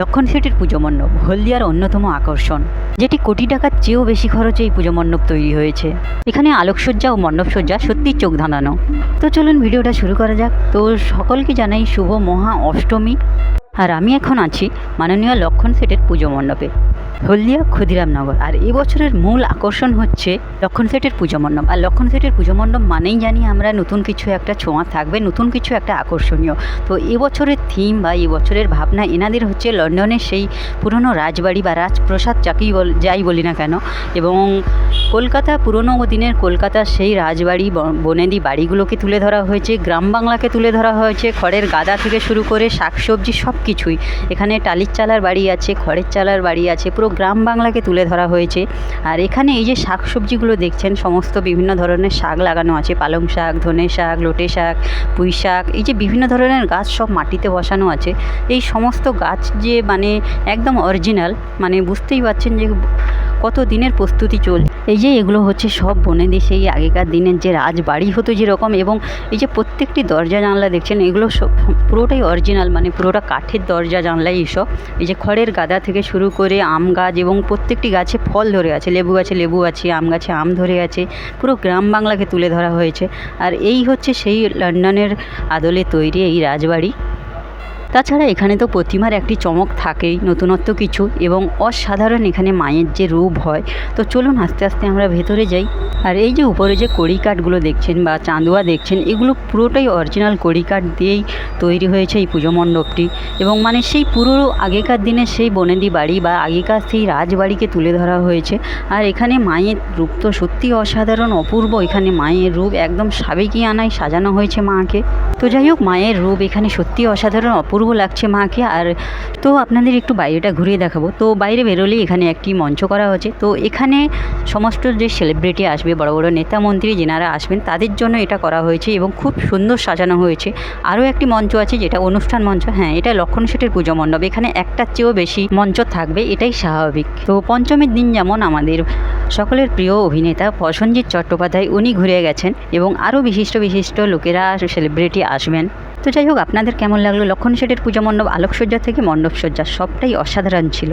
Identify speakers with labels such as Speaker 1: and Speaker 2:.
Speaker 1: লক্ষণ সেটির পুজো মণ্ডপ, হলদিয়ার অন্যতম আকর্ষণ। যেটি কোটি টাকার চেয়েও বেশি খরচে এই পুজো মণ্ডপ তৈরি হয়েছে। এখানে আলোকসজ্জা ও মণ্ডপসজ্জা সত্যি চোখ ধাঁধানো। তো চলুন ভিডিওটা শুরু করা যাক। তো সকলকে জানাই শুভ মহা অষ্টমী। আর আমি এখন আছি মাননীয় লক্ষণ সেটের পুজো মণ্ডপে। হলদিয়া ক্ষুদিরামনগর আর এই বছরের মূল আকর্ষণ হচ্ছে লক্ষণ সেটের পুজো মণ্ডপ। আর লক্ষণ সেটের পুজো মণ্ডপ মানেই জানি আমরা নতুন কিছু একটা ছোঁয়া থাকবে, নতুন কিছু একটা আকর্ষণীয়। তো এবছরের থিম বা এবছরের ভাবনা এনাদের হচ্ছে লন্ডনের সেই পুরনো রাজবাড়ি বা রাজপ্রসাদ যাকেই বল, যাই বলি না কেন। এবং কলকাতা পুরনো দিনের কলকাতার সেই রাজবাড়ি বনেদি বাড়িগুলোকে তুলে ধরা হয়েছে, গ্রাম বাংলাকে তুলে ধরা হয়েছে, খড়ের গাদা থেকে শুরু করে শাকসবজি সব কিছুই এখানে টালির চালার বাড়ি আছে, খড়ের চালার বাড়ি আছে, পুরো গ্রাম বাংলাকে তুলে ধরা হয়েছে। আর এখানে এই যে শাক সবজিগুলো দেখছেন, সমস্ত বিভিন্ন ধরনের শাক লাগানো আছে। পালং শাক, ধনে শাক, লোটে শাক, পুঁই শাক, এই যে বিভিন্ন ধরনের গাছ সব মাটিতে বসানো আছে। এই সমস্ত গাছ যে মানে একদম অরিজিনাল মানে বুঝতেই পারছেন যে কত দিনের প্রস্তুতি চল, এই যে এগুলো হচ্ছে সব বনেদি সেই আগেকার দিনের যে রাজবাড়ি হতো যেরকম এবং এই যে প্রত্যেকটি দরজা জানলা দেখছেন এগুলো সব পুরোটাই অরিজিনাল মানে পুরোটা কাঠের দরজা জানলা এইসব। এই যে খড়ের গাদা থেকে শুরু করে আম গাছ এবং প্রত্যেকটি গাছে ফল ধরে আছে, লেবু গাছে লেবু আছে, আম গাছে আম ধরে আছে, পুরো গ্রাম বাংলাকে তুলে ধরা হয়েছে। আর এই হচ্ছে সেই লন্ডনের আদলে তৈরি এই রাজবাড়ি। তাছাড়া এখানে তো প্রতিমার একটি চমক থাকেই, নতুনত্ব কিছু এবং অসাধারণ এখানে মায়ের যে রূপ হয়। তো চলুন আস্তে আস্তে আমরা ভেতরে যাই। আর এই যে উপরে যে কড়ি কাঠগুলো দেখছেন বা চাঁদুয়া দেখছেন, এগুলো পুরোটাই অরিজিনাল কড়ি কাঠ দিয়েই তৈরি হয়েছে এই পুজো মণ্ডপটি। এবং মানে সেই পুরো আগেকার দিনের সেই বনেদি বাড়ি বা আগেকার সেই রাজবাড়িকে তুলে ধরা হয়েছে। আর এখানে মায়ের রূপ তো সত্যি অসাধারণ, অপূর্ব। এখানে মায়ের রূপ একদম সাবেকি আনায় সাজানো হয়েছে মাকে। তো যাই হোক, মায়ের রূপ এখানে সত্যি অসাধারণ, অপূর্ব লাগছে মাকে। আর তো আপনাদের একটু বাইরেটা ঘুরিয়ে দেখাবো। তো বাইরে বেরোলেই এখানে একটি মঞ্চ করা হয়েছে। তো এখানে সমস্ত যে সেলিব্রিটি আসবে বড় বড় নেতা মন্ত্রী যেনারা আসবেন, তাদের জন্য এটা করা হয়েছে এবং খুব সুন্দর সাজানো হয়েছে। আরও একটি মঞ্চ আছে যেটা অনুষ্ঠান মঞ্চ হ্যাঁ এটা লক্ষণ শেঠের পুজো মণ্ডপ। এখানে একটার চেয়েও বেশি মঞ্চ থাকবে, এটাই স্বাভাবিক। তো পঞ্চমীর দিন যেমন আমাদের সকলের প্রিয় অভিনেতা প্রসেনজিৎ চট্টোপাধ্যায়, উনি ঘুরে গেছেন এবং আরও বিশিষ্ট বিশিষ্ট লোকেরা সেলিব্রিটি আসবেন। তো যাই হোক, আপনাদের কেমন লাগল লক্ষণ শেঠের পুজো মণ্ডপ, আলোকসজ্জা থেকে মণ্ডপসজ্জা, সবটাই অসাধারণ ছিল।